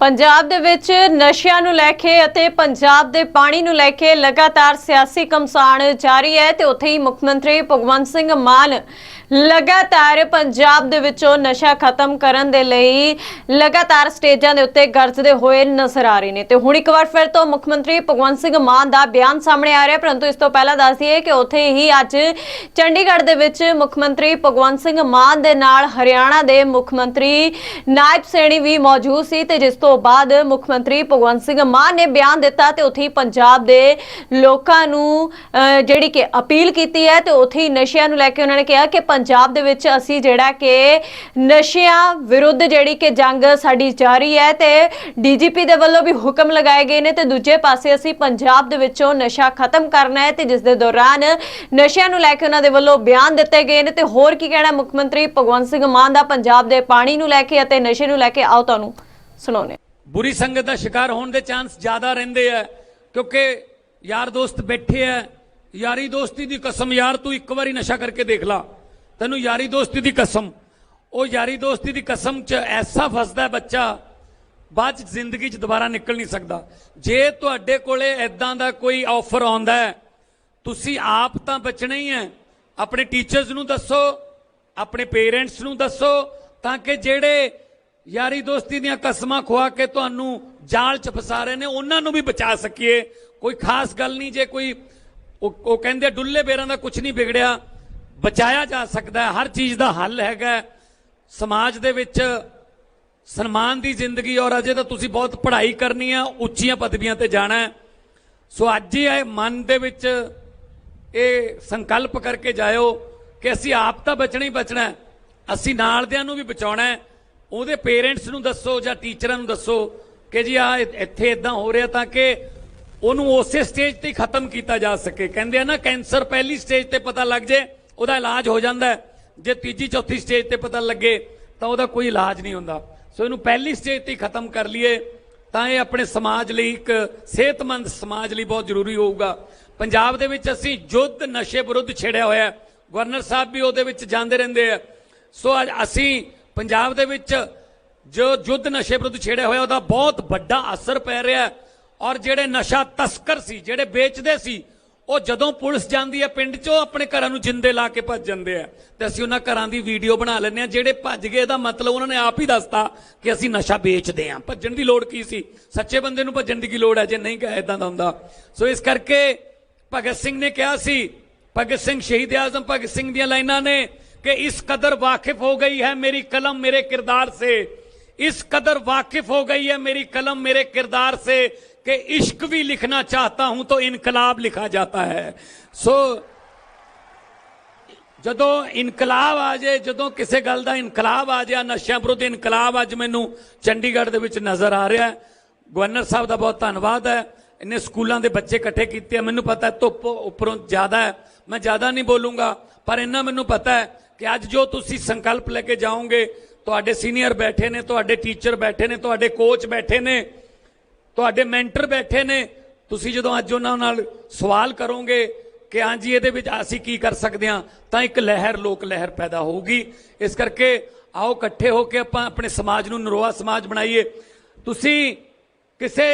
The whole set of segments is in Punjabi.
ਪੰਜਾਬ ਦੇ ਵਿੱਚ ਨਸ਼ਿਆਂ ਨੂੰ ਲੈ ਕੇ ਅਤੇ ਪੰਜਾਬ ਦੇ ਪਾਣੀ ਨੂੰ ਲੈ ਕੇ ਲਗਾਤਾਰ ਸਿਆਸੀ ਕਮਸਾਨ ਜਾਰੀ ਹੈ ਤੇ ਉੱਥੇ ਹੀ ਮੁੱਖ ਮੰਤਰੀ ਭਗਵੰਤ ਸਿੰਘ ਮਾਨ ਲਗਾਤਾਰ ਪੰਜਾਬ ਦੇ ਵਿੱਚੋਂ ਨਸ਼ਾ ਖਤਮ ਕਰਨ ਦੇ ਲਈ ਲਗਾਤਾਰ ਸਟੇਜਾਂ ਦੇ ਉੱਤੇ ਗਰਜਦੇ ਹੋਏ ਨਜ਼ਰ ਆ ਰਹੇ ਨੇ। ਤੇ ਹੁਣ ਇੱਕ ਵਾਰ ਫਿਰ ਤੋਂ ਮੁੱਖ ਮੰਤਰੀ ਭਗਵੰਤ ਸਿੰਘ ਮਾਨ ਦਾ ਬਿਆਨ ਸਾਹਮਣੇ ਆ ਰਿਹਾ ਪਰੰਤੂ ਇਸ ਤੋਂ ਪਹਿਲਾਂ ਦੱਸ ਦਈਏ ਕਿ ਉੱਥੇ ਹੀ ਅੱਜ ਚੰਡੀਗੜ੍ਹ ਦੇ ਵਿੱਚ ਮੁੱਖ ਮੰਤਰੀ ਭਗਵੰਤ ਸਿੰਘ ਮਾਨ ਦੇ ਨਾਲ ਹਰਿਆਣਾ ਦੇ ਮੁੱਖ ਮੰਤਰੀ ਨਾਇਬ ਸੈਣੀ ਵੀ ਮੌਜੂਦ ਸੀ ਤੇ ਜਿਸ ਤੋਂ ਬਾਅਦ ਮੁੱਖ ਮੰਤਰੀ ਭਗਵੰਤ ਸਿੰਘ ਮਾਨ ਨੇ ਬਿਆਨ ਦਿੱਤਾ ਤੇ ਉੱਥੇ ਹੀ ਪੰਜਾਬ ਦੇ ਲੋਕਾਂ ਨੂੰ ਜਿਹੜੀ ਕਿ ਅਪੀਲ ਕੀਤੀ ਹੈ ਤੇ ਉੱਥੇ ਹੀ ਨਸ਼ਿਆਂ ਨੂੰ ਲੈ ਕੇ ਉਹਨਾਂ ਨੇ ਕਿਹਾ ਕਿ ਪੰਜਾਬ ਦੇ ਵਿੱਚ ਅਸੀਂ ਜਿਹੜਾ ਕਿ ਨਸ਼ਿਆਂ ਵਿਰੁੱਧ ਜਿਹੜੀ ਕਿ ਜੰਗ ਸਾਡੀ ਜਾਰੀ ਹੈ ਤੇ ਡੀਜੀਪੀ ਦੇ ਵੱਲੋਂ ਵੀ ਹੁਕਮ ਲਗਾਏ ਗਏ ਨੇ ਤੇ ਦੂਜੇ ਪਾਸੇ ਅਸੀਂ ਪੰਜਾਬ ਦੇ ਵਿੱਚੋਂ ਨਸ਼ਾ ਖਤਮ ਕਰਨਾ ਹੈ ਤੇ ਜਿਸ ਦੇ ਦੌਰਾਨ ਨਸ਼ਿਆਂ ਨੂੰ ਲੈ ਕੇ ਉਹਨਾਂ ਦੇ ਵੱਲੋਂ ਬਿਆਨ ਦਿੱਤੇ ਗਏ ਨੇ ਤੇ ਹੋਰ ਕੀ ਕਹਿਣਾ ਮੁੱਖ ਮੰਤਰੀ ਭਗਵੰਤ ਸਿੰਘ ਮਾਨ ਦਾ ਪੰਜਾਬ ਦੇ ਪਾਣੀ ਨੂੰ ਲੈ ਕੇ ਅਤੇ ਨਸ਼ੇ ਨੂੰ ਲੈ ਕੇ ਆਓ ਤੁਹਾਨੂੰ ਸੁਣਾਉਂਦੇ ਬੁਰੀ ਸੰਗਤ ਦਾ ਸ਼ਿਕਾਰ ਹੋਣ ਦੇ ਚਾਂਸ ਜ਼ਿਆਦਾ ਰਹਿੰਦੇ ਆ, ਕਿਉਂਕਿ ਯਾਰ ਦੋਸਤ ਬੈਠੇ ਆ, ਯਾਰੀ ਦੋਸਤੀ ਦੀ ਕਸਮ ਯਾਰ ਤੂੰ ਇੱਕ ਵਾਰੀ ਨਸ਼ਾ ਕਰਕੇ ਦੇਖ ਲਾ। ਤੈਨੂੰ ਯਾਰੀ ਦੋਸਤੀ ਦੀ ਕਸਮ। ਉਹ ਯਾਰੀ ਦੋਸਤੀ ਦੀ ਕਸਮ 'ਚ ਐਸਾ ਫਸਦਾ ਬੱਚਾ, ਬਾਅਦ 'ਚ ਜ਼ਿੰਦਗੀ 'ਚ ਦੁਬਾਰਾ ਨਿਕਲ ਨਹੀਂ ਸਕਦਾ। ਜੇ ਤੁਹਾਡੇ ਕੋਲੇ ਐਦਾਂ ਦਾ ਕੋਈ ਆਫਰ ਆਉਂਦਾ ਹੈ, ਤੁਸੀਂ ਆਪ ਤਾਂ ਬਚਣਾ ਹੀ ਹੈ। ਆਪਣੇ ਟੀਚਰਸ ਨੂੰ ਦੱਸੋ, ਆਪਣੇ ਪੇਰੈਂਟਸ ਨੂੰ ਦੱਸੋ, ਤਾਂ ਕਿ ਜਿਹੜੇ ਯਾਰੀ ਦੋਸਤੀ ਦੀਆਂ ਕਸਮਾਂ ਖਵਾ ਕੇ ਤੁਹਾਨੂੰ ਜਾਲ 'ਚ ਫਸਾ ਰਹੇ ਨੇ, ਉਹਨਾਂ ਨੂੰ ਵੀ ਬਚਾ ਸਕੀਏ। ਕੋਈ ਖਾਸ ਗੱਲ ਨਹੀਂ, ਜੇ ਕੋਈ ਉਹ ਉਹ ਕਹਿੰਦੇ ਡੁੱਲੇ ਬੇਰਾਂ ਦਾ ਕੁਝ ਨਹੀਂ ਵਿਗੜਿਆ। ਬਚਾਇਆ ਜਾ ਸਕਦਾ ਹੈ। ਹਰ ਚੀਜ਼ ਦਾ ਹੱਲ ਹੈਗਾ ਸਮਾਜ ਦੇ ਵਿੱਚ ਸਨਮਾਨ ਦੀ ਜ਼ਿੰਦਗੀ, ਔਰ ਅਜੇ ਤਾਂ ਤੁਸੀਂ ਬਹੁਤ ਪੜ੍ਹਾਈ ਕਰਨੀ ਆ ਉੱਚੀਆਂ ਪਦਵੀਆਂ ਤੇ ਜਾਣਾ ਸੋ ਅੱਜ ਹੀ ਇਹ ਮਨ ਦੇ ਵਿੱਚ ਇਹ ਸੰਕਲਪ ਕਰਕੇ ਜਾਇਓ ਕਿ ਅਸੀਂ ਆਪ ਤਾਂ ਬਚਣਾ ਹੀ ਬਚਣਾ ਅਸੀਂ ਨਾਲਦਿਆਂ ਨੂੰ ਵੀ ਬਚਾਉਣਾ ਉਹਦੇ ਪੇਰੈਂਟਸ ਨੂੰ ਦੱਸੋ ਜਾਂ ਟੀਚਰਾਂ ਨੂੰ ਦੱਸੋ ਕਿ ਜੀ ਆ ਇੱਥੇ ਇਦਾਂ ਹੋ ਰਿਹਾ ਤਾਂ ਕਿ ਉਹਨੂੰ ਉਸੇ ਸਟੇਜ ਤੇ ਹੀ ਖਤਮ ਕੀਤਾ ਜਾ ਸਕੇ। ਕਹਿੰਦੇ ਆ ਨਾ, ਕੈਂਸਰ ਪਹਿਲੀ ਸਟੇਜ ਤੇ ਪਤਾ ਲੱਗ ਜੇ ਉਹਦਾ ਇਲਾਜ ਹੋ ਜਾਂਦਾ ਜੇ ਤੀਜੀ, ਚੌਥੀ ਸਟੇਜ ਤੇ ਪਤਾ ਲੱਗੇ ਤਾਂ ਉਹਦਾ ਕੋਈ ਇਲਾਜ ਨਹੀਂ ਹੁੰਦਾ। ਸੋ ਇਹਨੂੰ ਪਹਿਲੀ ਸਟੇਜ ਤੇ ਹੀ ਖਤਮ ਕਰ ਲਈਏ ਤਾਂ ਇਹ ਆਪਣੇ ਸਮਾਜ ਲਈ ਇੱਕ ਸਿਹਤਮੰਦ ਸਮਾਜ ਲਈ ਬਹੁਤ ਜ਼ਰੂਰੀ ਹੋਊਗਾ। ਪੰਜਾਬ ਦੇ ਵਿੱਚ ਅਸੀਂ ਯੁੱਧ ਨਸ਼ੇ ਵਿਰੁੱਧ ਛੇੜਿਆ ਹੋਇਆ ਗਵਰਨਰ ਸਾਹਿਬ ਵੀ ਉਹਦੇ ਵਿੱਚ ਜਾਂਦੇ ਰਹਿੰਦੇ ਆ। ਸੋ ਅੱਜ ਅਸੀਂ ਪੰਜਾਬ ਦੇ ਵਿੱਚ ਜੋ ਯੁੱਧ ਨਸ਼ੇ ਵਿਰੁੱਧ ਛੇੜਿਆ ਹੋਇਆ ਉਹਦਾ ਬਹੁਤ ਵੱਡਾ ਅਸਰ ਪੈ ਰਿਹਾ ਔਰ ਜਿਹੜੇ ਨਸ਼ਾ ਤਸਕਰ ਸੀ, ਜਿਹੜੇ ਵੇਚਦੇ ਸੀ ਉਹ ਜਦੋਂ ਪੁਲਿਸ ਜਾਂਦੀ ਹੈ ਪਿੰਡ 'ਚੋਂ, ਆਪਣੇ ਘਰਾਂ ਨੂੰ ਜਿੰਦੇ ਲਾ ਕੇ ਭੱਜ ਜਾਂਦੇ ਆ। ਤੇ ਅਸੀਂ ਉਹਨਾਂ ਘਰਾਂ ਦੀ ਵੀਡੀਓ ਬਣਾ ਲੈਂਦੇ ਆ, ਜਿਹੜੇ ਭੱਜ ਗਏ ਦਾ ਮਤਲਬ ਉਹਨਾਂ ਨੇ ਆਪ ਹੀ ਦੱਸਤਾ ਕਿ ਅਸੀਂ ਨਸ਼ਾ ਵੇਚਦੇ ਆ। ਭੱਜਣ ਦੀ ਲੋੜ ਕੀ ਸੀ? ਸੱਚੇ ਬੰਦੇ ਨੂੰ ਭੱਜਣ ਦੀ ਕੀ ਲੋੜ ਹੈ ਜੇ ਨਹੀਂ ਕਹੇ ਇਦਾਂ ਦਾ ਹੁੰਦਾ। ਸੋ ਇਸ ਕਰਕੇ ਭਗਤ ਸਿੰਘ ਨੇ ਕਿਹਾ ਸੀ, ਭਗਤ ਸਿੰਘ ਸ਼ਹੀਦ ਆਜ਼ਮ, ਭਗਤ ਸਿੰਘ ਦੀਆਂ ਲਾਈਨਾਂ ਨੇ ਕਿ ਇਸ ਕਦਰ ਵਾਕਿਫ ਹੋ ਗਈ ਹੈ ਮੇਰੀ ਕਲਮ ਮੇਰੇ ਕਿਰਦਾਰ ਸੇ। ਇਸ ਕਦਰ ਵਾਕਿਫ ਹੋ ਗਈ ਹੈ ਮੇਰੀ ਕਲਮ ਮੇਰੇ ਕਿਰਦਾਰ ਸੇ। कि इश्क भी लिखना चाहता हूं तो इनकलाब लिखा जाता है सो ਜਦੋਂ ਇਨਕਲਾਬ ਆ ਜਾਏ ਜਦੋਂ ਕਿਸੇ ਗੱਲ ਦਾ ਇਨਕਲਾਬ ਆ ਜਾਏ ਨਸ਼ਿਆਂ ਵਿਰੁੱਧ ਇਨਕਲਾਬ ਅੱਜ ਮੈਨੂੰ ਚੰਡੀਗੜ੍ਹ ਦੇ ਵਿੱਚ ਨਜ਼ਰ ਆ ਰਿਹਾ ਹੈ ਗਵਰਨਰ ਸਾਹਿਬ ਦਾ ਬਹੁਤ ਧੰਨਵਾਦ ਹੈ ਇਹਨੇ ਸਕੂਲਾਂ ਦੇ ਬੱਚੇ ਇਕੱਠੇ ਕੀਤੇ ਆ ਮੈਨੂੰ ਪਤਾ ਹੈ ਧੁੱਪ ਉੱਪਰੋਂ ਜ਼ਿਆਦਾ ਹੈ ਮੈਂ ਜ਼ਿਆਦਾ ਨਹੀਂ ਬੋਲੂੰਗਾ ਪਰ ਇਹਨਾਂ ਮੈਨੂੰ ਪਤਾ ਹੈ ਕਿ ਅੱਜ ਜੋ ਤੁਸੀਂ ਸੰਕਲਪ ਲੈ ਕੇ ਜਾਓਗੇ ਤੁਹਾਡੇ ਸੀਨੀਅਰ ਬੈਠੇ ਨੇ ਤੁਹਾਡੇ ਟੀਚਰ ਬੈਠੇ ਨੇ ਤੁਹਾਡੇ ਕੋਚ ਬੈਠੇ ਨੇ ਤੁਹਾਡੇ ਮੈਂਟਰ ਬੈਠੇ ਨੇ। ਤੁਸੀਂ ਜਦੋਂ ਅੱਜ ਉਹਨਾਂ ਨਾਲ ਸਵਾਲ ਕਰੋਗੇ ਕਿ ਹਾਂਜੀ ਇਹਦੇ ਵਿੱਚ ਅਸੀਂ ਕੀ ਕਰ ਸਕਦੇ ਹਾਂ, ਤਾਂ ਇੱਕ ਲਹਿਰ, ਲੋਕ ਲਹਿਰ ਪੈਦਾ ਹੋਊਗੀ। ਇਸ ਕਰਕੇ ਆਓ ਇਕੱਠੇ ਹੋ ਕੇ ਆਪਾਂ ਆਪਣੇ ਸਮਾਜ ਨੂੰ ਨਰੋਆ ਸਮਾਜ ਬਣਾਈਏ। ਤੁਸੀਂ ਕਿਸੇ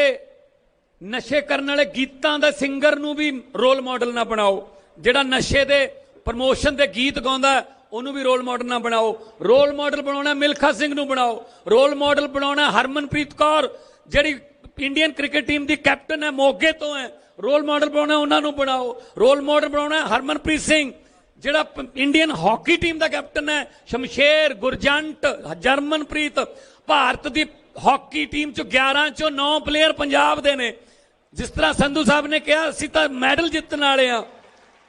ਨਸ਼ੇ ਕਰਨ ਵਾਲੇ ਗੀਤਾਂ ਦਾ ਸਿੰਗਰ ਨੂੰ ਵੀ ਰੋਲ ਮਾਡਲ ਨਾ ਬਣਾਓ। ਜਿਹੜਾ ਨਸ਼ੇ ਦੇ ਪ੍ਰਮੋਸ਼ਨ ਦੇ ਗੀਤ ਗਾਉਂਦਾ, ਉਹਨੂੰ ਵੀ ਰੋਲ ਮਾਡਲ ਨਾ ਬਣਾਓ। ਰੋਲ ਮਾਡਲ ਬਣਾਉਣਾ ਮਿਲਖਾ ਸਿੰਘ ਨੂੰ ਬਣਾਓ। ਰੋਲ ਮਾਡਲ ਬਣਾਉਣਾ ਹਰਮਨਪ੍ਰੀਤ ਕੌਰ, ਜਿਹੜੀ ਇੰਡੀਅਨ ਕ੍ਰਿਕਟ ਟੀਮ ਦੀ ਕੈਪਟਨ ਹੈ, ਮੋਗੇ ਤੋਂ ਹੈ। ਰੋਲ ਮਾਡਲ ਬਣਾਉਣਾ ਉਹਨਾਂ ਨੂੰ ਬਣਾਓ। ਰੋਲ ਮਾਡਲ ਬਣਾਉਣਾ ਹਰਮਨਪ੍ਰੀਤ ਸਿੰਘ, ਜਿਹੜਾ ਇੰਡੀਅਨ ਹਾਕੀ ਟੀਮ ਦਾ ਕੈਪਟਨ ਹੈ, ਸ਼ਮਸ਼ੇਰ ਗੁਰਜੰਟ ਜਰਮਨਪ੍ਰੀਤ ਭਾਰਤ ਦੀ ਹਾਕੀ ਟੀਮ ਚ 11 ਚੋਂ 9 ਪਲੇਅਰ ਪੰਜਾਬ ਦੇ ਨੇ। ਜਿਸ ਤਰ੍ਹਾਂ ਸੰਧੂ ਸਾਹਿਬ ਨੇ ਕਿਹਾ, ਅਸੀਂ ਤਾਂ ਮੈਡਲ ਜਿੱਤਣ ਵਾਲੇ ਆ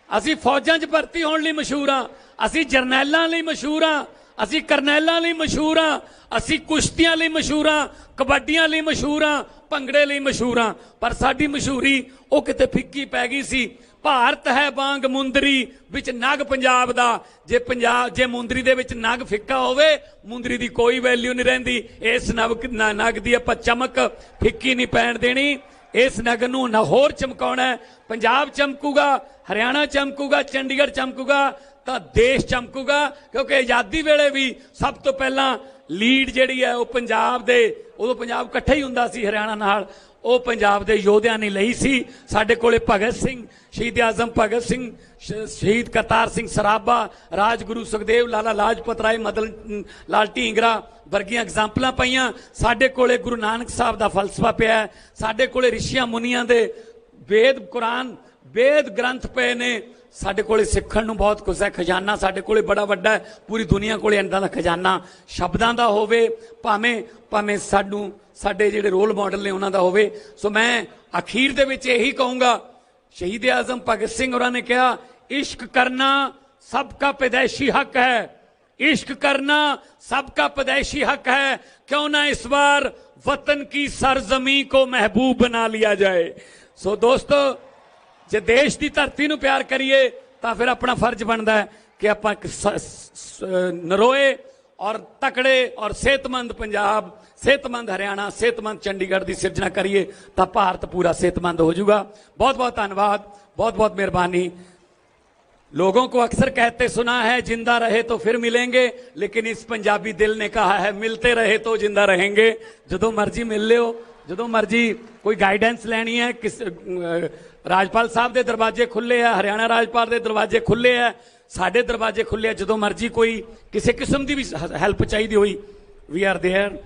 ਅਸੀਂ ਫੌਜਾਂ 'ਚ ਭਰਤੀ ਹੋਣ ਲਈ ਮਸ਼ਹੂਰ ਆ ਅਸੀਂ ਜਰਨੈਲਾਂ ਲਈ ਮਸ਼ਹੂਰ ਆ ਅਸੀਂ ਕਰਨੈਲਾਂ ਲਈ ਮਸ਼ਹੂਰ ਆ ਅਸੀਂ ਕੁਸ਼ਤੀਆਂ ਲਈ ਮਸ਼ਹੂਰ ਆ ਕਬੱਡੀਆਂ ਲਈ ਮਸ਼ਹੂਰ ਆ ਭੰਗੜੇ ਲਈ ਮਸ਼ਹੂਰ ਆ ਪਰ ਸਾਡੀ ਮਸ਼ਹੂਰੀ ਉਹ ਕਿਤੇ ਫਿੱਕੀ ਪੈ ਗਈ ਸੀ। ਭਾਰਤ ਹੈ ਬਾਂਗ ਮੁੰਦਰੀ ਵਿੱਚ ਨਗ ਪੰਜਾਬ ਦਾ। ਜੇ ਪੰਜਾਬ, ਜੇ ਮੁੰਦਰੀ ਦੇ ਵਿੱਚ ਨਗ ਫਿੱਕਾ ਹੋਵੇ, ਮੁੰਦਰੀ ਦੀ ਕੋਈ ਵੈਲਿਊ ਨਹੀਂ ਰਹਿੰਦੀ। ਇਸ ਨਗ ਨਗ ਦੀ ਆਪਾਂ ਚਮਕ ਫਿੱਕੀ ਨਹੀਂ ਪੈਣ ਦੇਣੀ। ਇਸ ਨਗ ਨੂੰ ਨਾ ਹੋਰ ਚਮਕਾਉਣਾ ਪੰਜਾਬ ਚਮਕੂਗਾ ਹਰਿਆਣਾ ਚਮਕੂਗਾ, ਚੰਡੀਗੜ੍ਹ ਚਮਕੂਗਾ, ਤਾਂ ਦੇਸ਼ ਚਮਕੂਗਾ, ਕਿਉਂਕਿ ਆਜ਼ਾਦੀ ਵੇਲੇ ਵੀ ਸਭ ਤੋਂ ਪਹਿਲਾਂ ਲੀਡ ਜਿਹੜੀ ਹੈ ਉਹ ਪੰਜਾਬ ਦੇ, ਉਦੋਂ ਪੰਜਾਬ ਇਕੱਠਾ ਹੀ ਹੁੰਦਾ ਸੀ ਹਰਿਆਣਾ ਨਾਲ, ਉਹ ਪੰਜਾਬ ਦੇ ਯੋਧਿਆਂ ਨੇ ਲਈ ਸੀ। ਸਾਡੇ ਕੋਲੇ ਭਗਤ ਸਿੰਘ, ਸ਼ਹੀਦ ਆਜ਼ਮ ਭਗਤ ਸਿੰਘ, ਸ਼- ਸ਼ਹੀਦ ਕਰਤਾਰ ਸਿੰਘ ਸਰਾਭਾ, ਰਾਜਗੁਰੂ ਸੁਖਦੇਵ, ਲਾਲਾ ਲਾਜਪਤ ਰਾਏ, ਮਦਨ, ਲਾਲ ਢੀਂਗਰਾ ਵਰਗੀਆਂ ਐਗਜ਼ਾਮਪਲਾਂ ਪਈਆਂ। ਸਾਡੇ ਕੋਲੇ ਗੁਰੂ ਨਾਨਕ ਸਾਹਿਬ ਦਾ ਫਲਸਫਾ ਪਿਆ ਸਾਡੇ ਕੋਲੇ ਰਿਸ਼ੀਆਂ ਮੁਨੀਆਂ ਦੇ ਵੇਦ, ਕੁਰਾਨ ਵੇਦ ਗ੍ਰੰਥ ਪਏ ਨੇ ਸਾਡੇ ਕੋਲੇ ਸਿੱਖਣ ਨੂੰ ਬਹੁਤ ਕੁਝ ਹੈ ਖਜ਼ਾਨਾ ਸਾਡੇ ਕੋਲੇ ਬੜਾ ਵੱਡਾ ਹੈ ਪੂਰੀ ਦੁਨੀਆ ਕੋਲੇ ਇੰਦਾਂ ਦਾ ਖਜ਼ਾਨਾ ਸ਼ਬਦਾਂ ਦਾ ਹੋਵੇ ਭਾਵੇਂ ਭਾਵੇਂ ਸਾਨੂੰ ਸਾਡੇ ਜਿਹੜੇ ਰੋਲ ਮਾਡਲ ਨੇ ਉਹਨਾਂ ਦਾ ਹੋਵੇ ਸੋ ਮੈਂ ਅਖੀਰ ਦੇ ਵਿੱਚ ਇਹੀ ਕਹੂੰਗਾ ਸ਼ਹੀਦ ਆਜ਼ਮ ਭਗਤ ਸਿੰਘ ਹੋਰਾਂ ਨੇ ਕਿਹਾ ਇਸ਼ਕ ਕਰਨਾ ਸਭ ਦਾ ਪੈਦਾਇਸ਼ੀ ਹੱਕ ਹੈ इश्क करना सबका पैदाइशी हक है क्यों ना इस बार वतन की सरजमी को महबूब बना लिया जाए ਸੋ ਦੋਸਤੋ ਜੇ ਦੇਸ਼ ਦੀ ਧਰਤੀ ਨੂੰ ਪਿਆਰ ਕਰੀਏ ਤਾਂ ਫਿਰ ਆਪਣਾ ਫਰਜ਼ ਬਣਦਾ ਹੈ ਕਿ ਆਪਾਂ ਇੱਕ ਸ- ਸ- ਨਰੋਏ ਔਰ ਤਕੜੇ ਔਰ ਸਿਹਤਮੰਦ ਪੰਜਾਬ ਸਿਹਤਮੰਦ ਹਰਿਆਣਾ ਸਿਹਤਮੰਦ ਚੰਡੀਗੜ੍ਹ ਦੀ ਸਿਰਜਣਾ ਕਰੀਏ ਤਾਂ ਭਾਰਤ ਪੂਰਾ ਸਿਹਤਮੰਦ ਹੋ ਜਾਊਗਾ ਬਹੁਤ ਬਹੁਤ ਧੰਨਵਾਦ ਬਹੁਤ ਬਹੁਤ ਮਿਹਰਬਾਨੀ लोगों को अक्सर कहते सुना है जिंदा रहे तो फिर मिलेंगे लेकिन इस पंजाबी दिल ने कहा है मिलते रहे तो जिंदा रहेंगे ਜਦੋਂ ਮਰਜ਼ੀ ਮਿਲ ਲਿਓ ਜਦੋਂ ਮਰਜ਼ੀ ਕੋਈ ਗਾਈਡੈਂਸ ਲੈਣੀ ਹੈ ਕਿਸ ਅਹ, ਰਾਜਪਾਲ ਸਾਹਿਬ ਦੇ ਦਰਵਾਜ਼ੇ ਖੁੱਲੇ ਆ ਹਰਿਆਣਾ ਰਾਜਪਾਲ ਦੇ ਦਰਵਾਜ਼ੇ ਖੁੱਲੇ ਆ ਸਾਡੇ ਦਰਵਾਜ਼ੇ ਖੁੱਲੇ ਆ ਜਦੋਂ ਮਰਜ਼ੀ ਕੋਈ ਕਿਸੇ ਕਿਸਮ ਦੀ ਵੀ ਹੈਲਪ ਚਾਹੀਦੀ ਹੋਈ ਵੀ ਆਰ देयर